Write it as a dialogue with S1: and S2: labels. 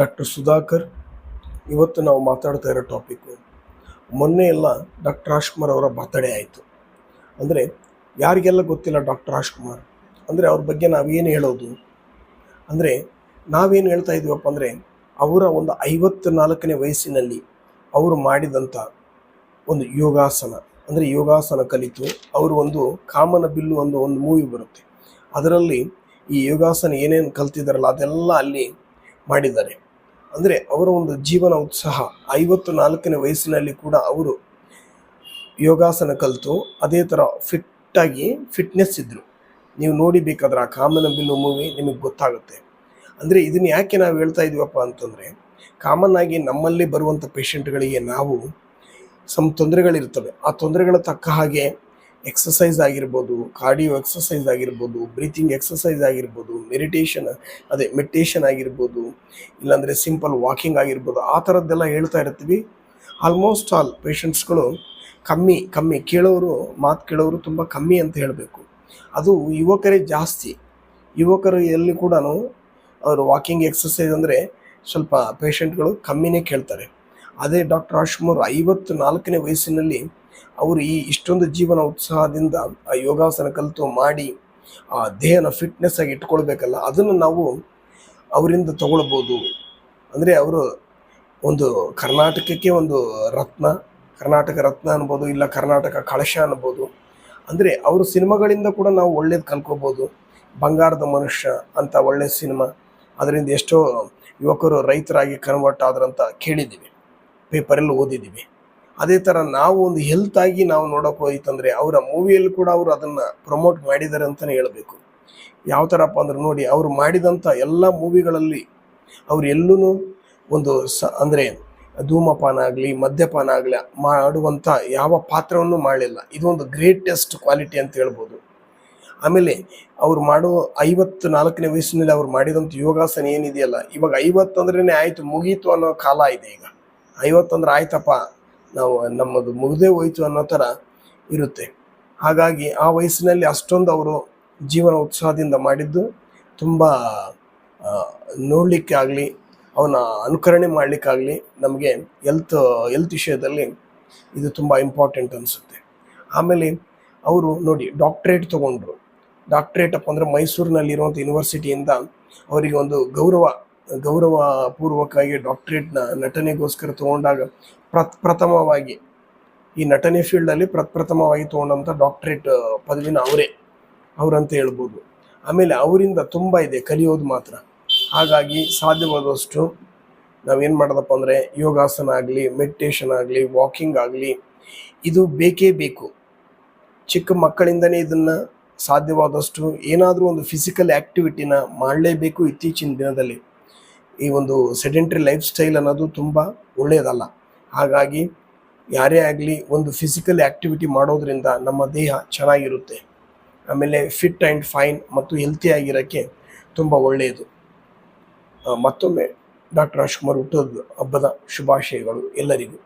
S1: Doctor Sudhakar, ಇವತ್ತು ನಾವು ಮಾತಾಡ್ತಾ ಇರೋ ಟಾಪಿಕ್ಕು ಮೊನ್ನೆ ಎಲ್ಲ ಡಾಕ್ಟರ್ ರಾಜ್ಕುಮಾರ್ ಅವರ ಬರ್ತಡೇ ಆಯಿತು. ಅಂದರೆ ಯಾರಿಗೆಲ್ಲ ಗೊತ್ತಿಲ್ಲ ಡಾಕ್ಟರ್ ರಾಜ್ಕುಮಾರ್? ಅಂದರೆ ಅವ್ರ ಬಗ್ಗೆ ನಾವೇನು ಹೇಳೋದು? ಅಂದರೆ ನಾವೇನು ಹೇಳ್ತಾ ಇದ್ದೀವಪ್ಪ ಅಂದರೆ ಅವರ ಒಂದು ಐವತ್ತು ನಾಲ್ಕನೇ ವಯಸ್ಸಿನಲ್ಲಿ ಅವರು ಮಾಡಿದಂಥ ಒಂದು ಯೋಗಾಸನ. ಅಂದರೆ ಯೋಗಾಸನ ಕಲಿತು ಅವರು ಒಂದು ಕಾಮನ ಬಿಲ್ಲು ಒಂದು ಒಂದು ಮೂವಿ ಬರುತ್ತೆ. ಅದರಲ್ಲಿ ಈ ಯೋಗಾಸನ ಏನೇನು ಕಲ್ತಿದ್ದಾರಲ್ಲ ಅದೆಲ್ಲ ಅಲ್ಲಿ ಮಾಡಿದ್ದಾರೆ. ಅಂದರೆ ಅವರ ಒಂದು ಜೀವನ ಉತ್ಸಾಹ ಐವತ್ತು ನಾಲ್ಕನೇ ವಯಸ್ಸಿನಲ್ಲಿ ಕೂಡ ಅವರು ಯೋಗಾಸನ ಕಲಿತು ಅದೇ ಥರ ಫಿಟ್ಟಾಗಿ ಫಿಟ್ನೆಸ್ ಇದ್ದರು ನೀವು ನೋಡಿ ಬೇಕಾದ್ರೆ ಆ ಕಾಮನ ಬಿಲ್ಲು ಮೂವಿ ನಿಮಗೆ ಗೊತ್ತಾಗುತ್ತೆ. ಅಂದರೆ ಇದನ್ನು ಯಾಕೆ ನಾವು ಹೇಳ್ತಾ ಇದೀವಪ್ಪ ಅಂತಂದರೆ ಕಾಮನ್ ಆಗಿ ನಮ್ಮಲ್ಲಿ ಬರುವಂಥ ಪೇಷಂಟ್ಗಳಿಗೆ ನಾವು ಸಮ ತೊಂದರೆಗಳಿರ್ತವೆ. ಆ ತೊಂದರೆಗಳ ತಕ್ಕ ಹಾಗೆ ಎಕ್ಸಸೈಸ್ ಆಗಿರ್ಬೋದು ಕಾರ್ಡಿಯೋ ಎಕ್ಸಸೈಸ್ ಆಗಿರ್ಬೋದು ಬ್ರೀತಿಂಗ್ ಎಕ್ಸಸೈಸ್ ಆಗಿರ್ಬೋದು ಮೆಡಿಟೇಷನ್ ಅದೇ ಮೆಡಿಟೇಷನ್ ಆಗಿರ್ಬೋದು, ಇಲ್ಲಾಂದರೆ ಸಿಂಪಲ್ ವಾಕಿಂಗ್ ಆಗಿರ್ಬೋದು, ಆ ಥರದ್ದೆಲ್ಲ ಹೇಳ್ತಾ ಇರ್ತೀವಿ. ಆಲ್ಮೋಸ್ಟ್ ಆಲ್ ಪೇಷಂಟ್ಸ್ಗಳು ಕಮ್ಮಿ ಕಮ್ಮಿ, ಕೇಳೋರು, ಮಾತು ಕೇಳೋರು ತುಂಬ ಕಮ್ಮಿ ಅಂತ ಹೇಳಬೇಕು. ಅದು ಯುವಕರೇ ಜಾಸ್ತಿ. ಯುವಕರು ಎಲ್ಲಿ ಕೂಡ ಅವರು ವಾಕಿಂಗ್ ಎಕ್ಸಸೈಸ್ ಅಂದರೆ ಸ್ವಲ್ಪ ಪೇಷಂಟ್ಗಳು ಕಮ್ಮಿನೇ ಕೇಳ್ತಾರೆ. ಅದೇ ಡಾಕ್ಟರ್ ಆಶ್ಮೂರ್ ಐವತ್ತು ನಾಲ್ಕನೇ ವಯಸ್ಸಿನಲ್ಲಿ ಅವರು ಈ ಇಷ್ಟೊಂದು ಜೀವನ ಉತ್ಸಾಹದಿಂದ ಆ ಯೋಗಾಸನ ಕಲಿತು ಮಾಡಿ ಆ ದೇಹನ ಫಿಟ್ನೆಸ್ ಆಗಿ ಇಟ್ಕೊಳ್ಬೇಕಲ್ಲ, ಅದನ್ನು ನಾವು ಅವರಿಂದ ತಗೊಳ್ಬೋದು. ಅಂದರೆ ಅವರು ಒಂದು ಕರ್ನಾಟಕಕ್ಕೆ ಒಂದು ರತ್ನ, ಕರ್ನಾಟಕ ರತ್ನ ಅನ್ಬೋದು, ಇಲ್ಲ ಕರ್ನಾಟಕ ಕಳಶ ಅನ್ಬೋದು. ಅಂದರೆ ಅವರು ಸಿನಿಮಾಗಳಿಂದ ಕೂಡ ನಾವು ಒಳ್ಳೇದು ಕಲ್ಕೋಬೋದು ಬಂಗಾರದ ಮನುಷ್ಯ ಅಂತ ಒಳ್ಳೆ ಸಿನಿಮಾ. ಅದರಿಂದ ಎಷ್ಟೋ ಯುವಕರು ರೈತರಾಗಿ ಕನ್ವರ್ಟ್ ಆದ್ರಂತ ಕೇಳಿದ್ದೀವಿ. ಪೇಪರಲ್ಲಿ ಓದಿದ್ದೀವಿ. ಅದೇ ಥರ ನಾವು ಒಂದು ಹೆಲ್ತ್ ಆಗಿ ನಾವು ನೋಡೋಕೆ ಹೋಯ್ತಂದರೆ ಅವರ ಮೂವಿಯಲ್ಲಿ ಕೂಡ ಅವರು ಅದನ್ನು ಪ್ರಮೋಟ್ ಮಾಡಿದ್ದಾರೆ ಅಂತಲೇ ಹೇಳಬೇಕು. ಯಾವ ಥರಪ್ಪ ಅಂದ್ರೆ ನೋಡಿ, ಅವರು ಮಾಡಿದಂಥ ಎಲ್ಲ ಮೂವಿಗಳಲ್ಲಿ ಅವ್ರು ಎಲ್ಲೂ ಒಂದು ಸ, ಅಂದರೆ ಧೂಮಪಾನ ಆಗಲಿ, ಮದ್ಯಪಾನ ಆಗಲಿ ಮಾಡುವಂಥ ಯಾವ ಪಾತ್ರವನ್ನು ಮಾಡಲಿಲ್ಲ. ಇದೊಂದು ಗ್ರೇಟೆಸ್ಟ್ ಕ್ವಾಲಿಟಿ ಅಂತ ಹೇಳ್ಬೋದು. ಆಮೇಲೆ ಅವ್ರು ಮಾಡೋ ಐವತ್ತು ನಾಲ್ಕನೇ ವಯಸ್ಸಿನಲ್ಲಿ ಅವ್ರು ಮಾಡಿದಂಥ ಯೋಗಾಸನ ಏನಿದೆಯಲ್ಲ, ಇವಾಗ ಐವತ್ತಂದ್ರೇ ಆಯಿತು ಮುಗೀತು ಅನ್ನೋ ಕಾಲ ಇದೆ ಈಗ. ಐವತ್ತಂದ್ರೆ ಆಯ್ತಪ್ಪ. ನಾವು ನಮ್ಮದು ಮುಗಿದೇ ಹೋಯ್ತು ಅನ್ನೋ ಥರ ಇರುತ್ತೆ. ಹಾಗಾಗಿ ಆ ವಯಸ್ಸಿನಲ್ಲಿ ಅಷ್ಟೊಂದು ಅವರು ಜೀವನ ಉತ್ಸಾಹದಿಂದ ಮಾಡಿದ್ದು ತುಂಬ ನೋಡಲಿಕ್ಕೆ ಆಗಲಿ ಅವನ ಅನುಕರಣೆ ಮಾಡಲಿಕ್ಕಾಗಲಿ ನಮಗೆ ಎಲ್ತ್ ಎಲ್ತ್ ವಿಷಯದಲ್ಲಿ ಇದು ತುಂಬ ಇಂಪಾರ್ಟೆಂಟ್ ಅನಿಸುತ್ತೆ. ಆಮೇಲೆ ಅವರು ನೋಡಿ ಡಾಕ್ಟ್ರೇಟ್ ತೊಗೊಂಡ್ರು. ಡಾಕ್ಟ್ರೇಟ್ ಅಪ್ಪ ಅಂದರೆ ಮೈಸೂರಿನಲ್ಲಿರುವಂಥ ಯೂನಿವರ್ಸಿಟಿಯಿಂದ ಅವರಿಗೆ ಒಂದು ಗೌರವ ಗೌರವ ಪೂರ್ವಕವಾಗಿ ಡಾಕ್ಟ್ರೇಟ್ನ ನಟನೆಗೋಸ್ಕರ ತಗೊಂಡಾಗ ಪ್ರತ್ ಪ್ರಥಮವಾಗಿ ಈ ನಟನೆ ಫೀಲ್ಡಲ್ಲಿ ಪ್ರಪ್ರಥಮವಾಗಿ ತೊಗೊಂಡಂಥ ಡಾಕ್ಟ್ರೇಟ್ ಪದವಿನ ಅವರೇ. ಅವರಂತ ಹೇಳ್ಬೋದು. ಆಮೇಲೆ ಅವರಿಂದ ತುಂಬ ಇದೆ, ಕಲಿಯೋದು ಮಾತ್ರ. ಹಾಗಾಗಿ ಸಾಧ್ಯವಾದಷ್ಟು ನಾವೇನು ಮಾಡೋದಪ್ಪ ಅಂದರೆ ಯೋಗಾಸನ ಆಗಲಿ ಮೆಡಿಟೇಷನ್ ಆಗಲಿ ವಾಕಿಂಗ್ ಆಗಲಿ, ಇದು ಬೇಕೇ ಬೇಕು. ಚಿಕ್ಕ ಮಕ್ಕಳಿಂದನೇ ಇದನ್ನು ಸಾಧ್ಯವಾದಷ್ಟು ಏನಾದರೂ ಒಂದು ಫಿಸಿಕಲ್ ಆ್ಯಕ್ಟಿವಿಟಿನ ಮಾಡಲೇಬೇಕು ಇತ್ತೀಚಿನ ದಿನದಲ್ಲಿ. ಈ ಒಂದು ಸೆಡೆಂಟ್ರಿ ಲೈಫ್ ಸ್ಟೈಲ್ ಅನ್ನೋದು ತುಂಬ ಒಳ್ಳೆಯದಲ್ಲ. ಹಾಗಾಗಿ ಯಾರೇ ಆಗಲಿ ಒಂದು ಫಿಸಿಕಲ್ ಆ್ಯಕ್ಟಿವಿಟಿ ಮಾಡೋದ್ರಿಂದ ನಮ್ಮ ದೇಹ ಚೆನ್ನಾಗಿರುತ್ತೆ. ಆಮೇಲೆ ಫಿಟ್ ಆ್ಯಂಡ್ ಫೈನ್ ಮತ್ತು ಹೆಲ್ತಿಯಾಗಿರೋಕ್ಕೆ ತುಂಬ ಒಳ್ಳೆಯದು. ಮತ್ತೊಮ್ಮೆ ಡಾಕ್ಟರ್ ರಾಜ್ಕುಮಾರ್ ಹುಟ್ಟೋದು ಹಬ್ಬದ ಶುಭಾಶಯಗಳು ಎಲ್ಲರಿಗೂ.